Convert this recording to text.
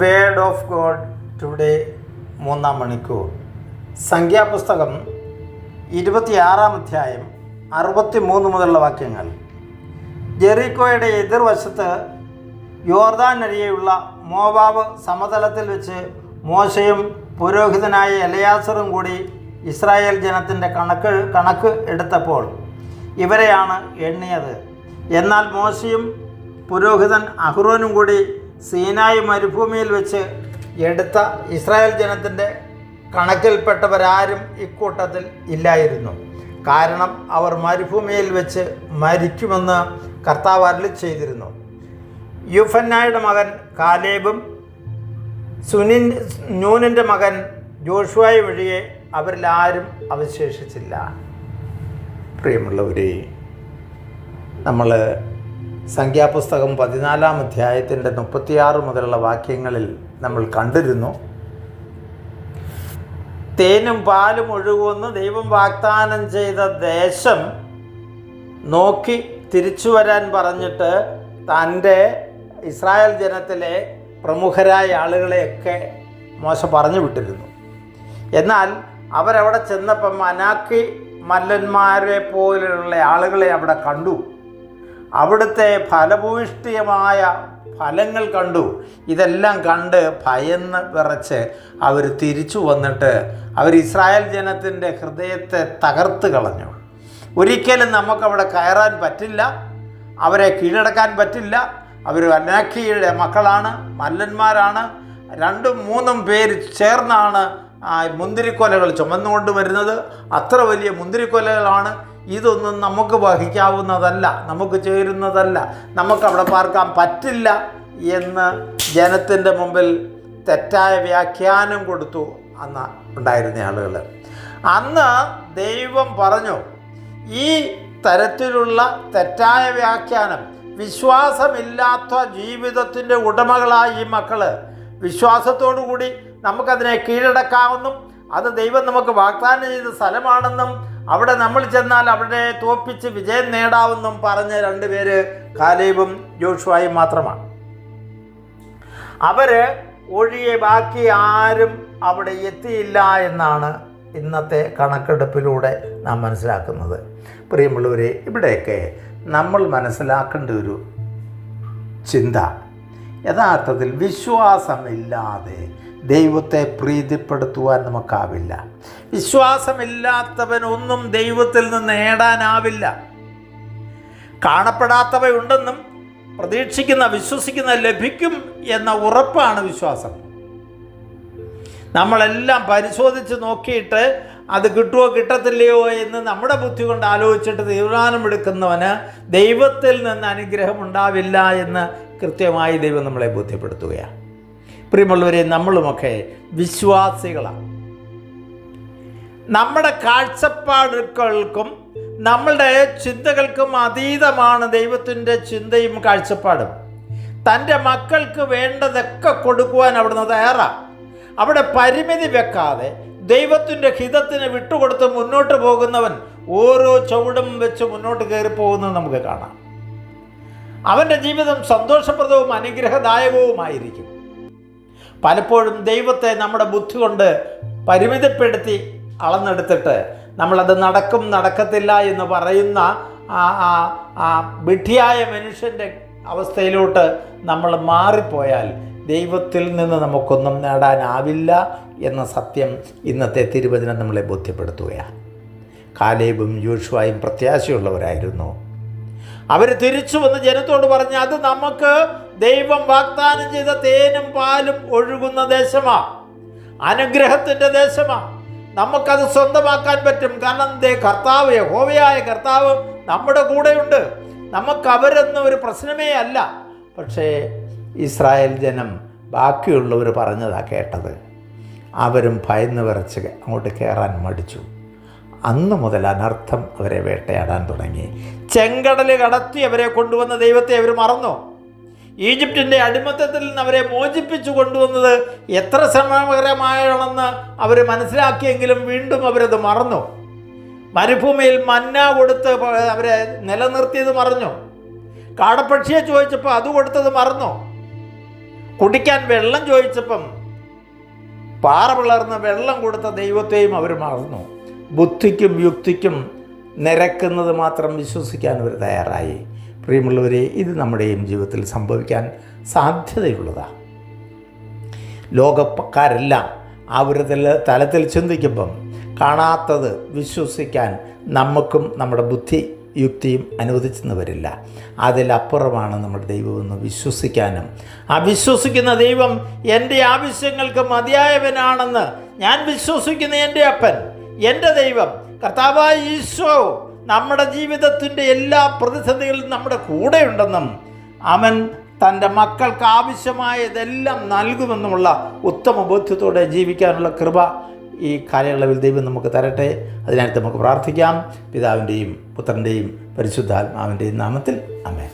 Word of God today മൂന്നാം മണിക്കൂർ. സംഖ്യാപുസ്തകം ഇരുപത്തിയാറാം അധ്യായം അറുപത്തി മൂന്ന് മുതലുള്ള വാക്യങ്ങൾ. ജെറിക്കോയുടെ എതിർവശത്ത് യോർദാൻ അരികെയുള്ള മോവാവ് സമതലത്തിൽ വെച്ച് മോശയും പുരോഹിതനായ എലയാസറും കൂടി ഇസ്രായേൽ ജനത്തിന്റെ കണക്ക് കണക്ക് എടുത്തപ്പോൾ ഇവരെയാണ് എണ്ണിയത്. എന്നാൽ മോശയും പുരോഹിതൻ അഹ്റോനും കൂടി സീനായി മരുഭൂമിയിൽ വെച്ച് എടുത്ത ഇസ്രായേൽ ജനത്തിന്റെ കണക്കിൽപ്പെട്ടവരാരും ഇക്കൂട്ടത്തിൽ ഇല്ലായിരുന്നു. കാരണം അവർ മരുഭൂമിയിൽ വെച്ച് മരിക്കുമെന്ന് കർത്താവ് അരളി ചെയ്തിരുന്നു. യുഫന്നായുടെ മകൻ കാലേബും സുനിൻ നൂനിന്റെ മകൻ ജോഷുവായി വഴിയെ അവരിൽ ആരും അവശേഷിച്ചില്ല. പ്രിയമുള്ളവരെ നമ്മൾ സംഖ്യാപുസ്തകം പതിനാലാം അധ്യായത്തിന്റെ മുപ്പത്തിയാറ് മുതലുള്ള വാക്യങ്ങളിൽ നമ്മൾ കണ്ടിരുന്നു. തേനും പാലും ഒഴുകുമെന്ന് ദൈവം വാഗ്ദാനം ചെയ്ത ദേശം നോക്കി തിരിച്ചു വരാൻ പറഞ്ഞിട്ട് തന്റെ ഇസ്രായേൽ ജനത്തിലെ പ്രമുഖരായ ആളുകളെയൊക്കെ മോശ പറഞ്ഞു വിട്ടിരുന്നു. എന്നാൽ അവരവിടെ ചെന്നപ്പം അനാക്കി മല്ലന്മാരെ പോലെയുള്ള ആളുകളെ അവിടെ കണ്ടു. അവിടുത്തെ ഫലഭൂയിഷ്ഠിയമായ ഫലങ്ങൾ കണ്ടു. ഇതെല്ലാം കണ്ട് ഭയന്ന് വിറച്ച് അവർ തിരിച്ചു വന്നിട്ട് അവർ ഇസ്രായേൽ ജനത്തിന്റെ ഹൃദയത്തെ തകർത്ത് കളഞ്ഞു. ഒരിക്കലും നമുക്കവിടെ കയറാൻ പറ്റില്ല. അവരെ കീഴടക്കാൻ പറ്റില്ല. അവർ അനാക്കിയുടെ മക്കളാണ് മല്ലന്മാരാണ്. രണ്ടും മൂന്നും പേര് ചേർന്നാണ് മുന്തിരിക്കൊലകൾ ചുമന്നുകൊണ്ട് വരുന്നത്. അത്ര വലിയ മുന്തിരിക്കൊലകളാണ് ഇതൊന്നും നമുക്ക് വഹിക്കാവുന്നതല്ല നമുക്ക് ചേരുന്നതല്ല നമുക്കവിടെ പാർക്കാൻ പറ്റില്ല എന്ന് ജനത്തിന്റെ മുമ്പിൽ തെറ്റായ വ്യാഖ്യാനം കൊടുത്തു അന്ന് ഉണ്ടായിരുന്ന ആളുകൾ. അന്ന് ദൈവം പറഞ്ഞു ഈ തരത്തിലുള്ള തെറ്റായ വ്യാഖ്യാനം വിശ്വാസമില്ലാത്ത ജീവിതത്തിന്റെ ഉടമകളായ ഈ മക്കൾ വിശ്വാസത്തോടു കൂടി നമുക്കതിനെ കീഴടക്കാമെന്നും അത് ദൈവം നമുക്ക് വാഗ്ദാനം ചെയ്ത സ്ഥലമാണെന്നും അവിടെ നമ്മൾ ചെന്നാൽ അവിടെ തോപ്പിച്ച് വിജയം നേടാമെന്നും പറഞ്ഞ രണ്ടുപേര് കാലേബും ജോഷുവായും മാത്രമാണ്. അവർ ഒഴിയെ ബാക്കി ആരും അവിടെ എത്തിയില്ല എന്നാണ് ഇന്നത്തെ കണക്കെടുപ്പിലൂടെ നാം മനസ്സിലാക്കുന്നത്. പ്രിയമുള്ളവരെ ഇവിടെയൊക്കെ നമ്മൾ മനസ്സിലാക്കേണ്ട ഒരു ചിന്ത യഥാർത്ഥത്തിൽ വിശ്വാസമില്ലാതെ ദൈവത്തെ പ്രീതിപ്പെടുത്തുവാൻ നമുക്കാവില്ല. വിശ്വാസമില്ലാത്തവനൊന്നും ദൈവത്തിൽ നിന്ന് നേടാനാവില്ല. കാണപ്പെടാത്തവയുണ്ടെന്നും പ്രതീക്ഷിക്കുന്ന വിശ്വസിക്കുന്ന ലഭിക്കും എന്ന ഉറപ്പാണ് വിശ്വാസം. നമ്മളെല്ലാം പരിശോധിച്ച് നോക്കിയിട്ട് അത് കിട്ടുമോ കിട്ടത്തില്ലയോ എന്ന് നമ്മുടെ ബുദ്ധി കൊണ്ട് ആലോചിച്ചിട്ട് തീരുമാനമെടുക്കുന്നവന് ദൈവത്തിൽ നിന്ന് അനുഗ്രഹം ഉണ്ടാവില്ല എന്ന് കൃത്യമായി ദൈവം നമ്മളെ ബോധ്യപ്പെടുത്തുകയാണ്. പ്രിയമുള്ളവരെ നമ്മളുമൊക്കെ വിശ്വാസികളാണ്. നമ്മുടെ കാഴ്ചപ്പാടുകൾക്കും നമ്മളുടെ ചിന്തകൾക്കും അതീതമാണ് ദൈവത്തിന്റെ ചിന്തയും കാഴ്ചപ്പാടും. തന്റെ മക്കൾക്ക് വേണ്ടതൊക്കെ കൊടുക്കുവാൻ അവിടുന്ന് തയ്യാറാണ്. അവിടെ പരിമിതി വെക്കാതെ ദൈവത്തിന്റെ ഹിതത്തിന് വിട്ടുകൊടുത്ത് മുന്നോട്ട് പോകുന്നവൻ ഓരോ ചുവടും വെച്ച് മുന്നോട്ട് കയറി പോകുന്നത് നമുക്ക് കാണാം. അവന്റെ ജീവിതം സന്തോഷപ്രദവും അനുഗ്രഹദായകവുമായിരിക്കും. പലപ്പോഴും ദൈവത്തെ നമ്മുടെ ബുദ്ധി കൊണ്ട് പരിമിതപ്പെടുത്തി അളന്നെടുത്തിട്ട് നമ്മളത് നടക്കും നടക്കത്തില്ല എന്ന് പറയുന്ന ആ വിഡ്ഢിയായ മനുഷ്യന്റെ അവസ്ഥയിലോട്ട് നമ്മൾ മാറിപ്പോയാൽ ദൈവത്തിൽ നിന്ന് നമുക്കൊന്നും നേടാനാവില്ല എന്ന സത്യം ഇന്നത്തെ തിരുവചനം നമ്മളെ ബോധ്യപ്പെടുത്തുകയാണ്. കാലേബും യൂഷുവായും പ്രത്യാശയുള്ളവരായിരുന്നു. അവർ തിരിച്ചു വന്ന് ജനത്തോട് പറഞ്ഞ് അത് നമുക്ക് ദൈവം വാഗ്ദാനം ചെയ്ത തേനും പാലും ഒഴുകുന്ന ദേശമാ. അനുഗ്രഹത്തിന്റെ ദേശമാ. നമുക്കത് സ്വന്തമാക്കാൻ പറ്റും. കാരണം ദേ കർത്താവ് യഹോവയായ കർത്താവ് നമ്മുടെ കൂടെയുണ്ട്. നമുക്ക് അവരെന്ന ഒരു പ്രശ്നമേ അല്ല. പക്ഷേ ഇസ്രായേൽ ജനം ബാക്കിയുള്ളവർ പറഞ്ഞതാണ് കേട്ടത്. അവരും ഭയന്ന് വിറച്ച് അങ്ങോട്ട് കയറാൻ മടിച്ചു. അന്ന് മുതൽ അനർത്ഥം അവരെ വേട്ടയാടാൻ തുടങ്ങി. ചെങ്കടൽ കടത്തി അവരെ കൊണ്ടുവന്ന ദൈവത്തെ അവർ മറന്നു? ഈജിപ്തിന്റെ അടിമത്തത്തിൽ നിന്ന് അവരെ മോചിപ്പിച്ചു കൊണ്ടുവന്നത് എത്ര ശ്രമകരമായാണെന്ന് അവർ മനസ്സിലാക്കിയെങ്കിലും വീണ്ടും അവരത് മറന്നു? മരുഭൂമിയിൽ മന്ന കൊടുത്ത് അവരെ നിലനിർത്തിയത് മറന്നു? കാടപ്പക്ഷിയെ ചോദിച്ചപ്പോൾ അത് കൊടുത്തത് മറന്നു? കുടിക്കാൻ വെള്ളം ചോദിച്ചപ്പം പാറ പിളർന്ന് വെള്ളം കൊടുത്ത ദൈവത്തെയും അവർ മറന്നു? ബുദ്ധിക്കും യുക്തിക്കും നിരക്കുന്നത് മാത്രം വിശ്വസിക്കാൻ അവർ തയ്യാറായി. പ്രിയമുള്ളവരെ ഇത് നമ്മുടെയും ജീവിതത്തിൽ സംഭവിക്കാൻ സാധ്യതയുള്ളതാണ്. ലോകക്കാരെല്ലാം തല- തലത്തിൽ ചിന്തിക്കുമ്പം കാണാത്തത് വിശ്വസിക്കാൻ നമുക്കും നമ്മുടെ ബുദ്ധി യുക്തിയും അനുവദിച്ചെന്ന് വരില്ല അതിലപ്പുറമാണ് നമ്മുടെ ദൈവമെന്ന് വിശ്വസിക്കാനും. ആ വിശ്വസിക്കുന്ന ദൈവം എന്റെ ആവശ്യങ്ങൾക്ക് മതിയായവനാണെന്ന് ഞാൻ വിശ്വസിക്കുന്ന എന്റെ അപ്പൻ. എന്റെ ദൈവം കർത്താവായ ഈശോ നമ്മുടെ ജീവിതത്തിന്റെ എല്ലാ പ്രതിസന്ധികളിലും നമ്മുടെ കൂടെയുണ്ടെന്നും അവൻ തന്റെ മക്കൾക്ക് ആവശ്യമായതെല്ലാം നൽകുമെന്നുമുള്ള ഉത്തമ ബോധ്യത്തോടെ ജീവിക്കാനുള്ള കൃപ ഈ കാലയളവിൽ ദൈവം നമുക്ക് തരട്ടെ. അതിനായിട്ട് നമുക്ക് പ്രാർത്ഥിക്കാം. പിതാവിന്റെയും പുത്രന്റെയും പരിശുദ്ധാത്മാവിന്റെയും നാമത്തിൽ. അമേൻ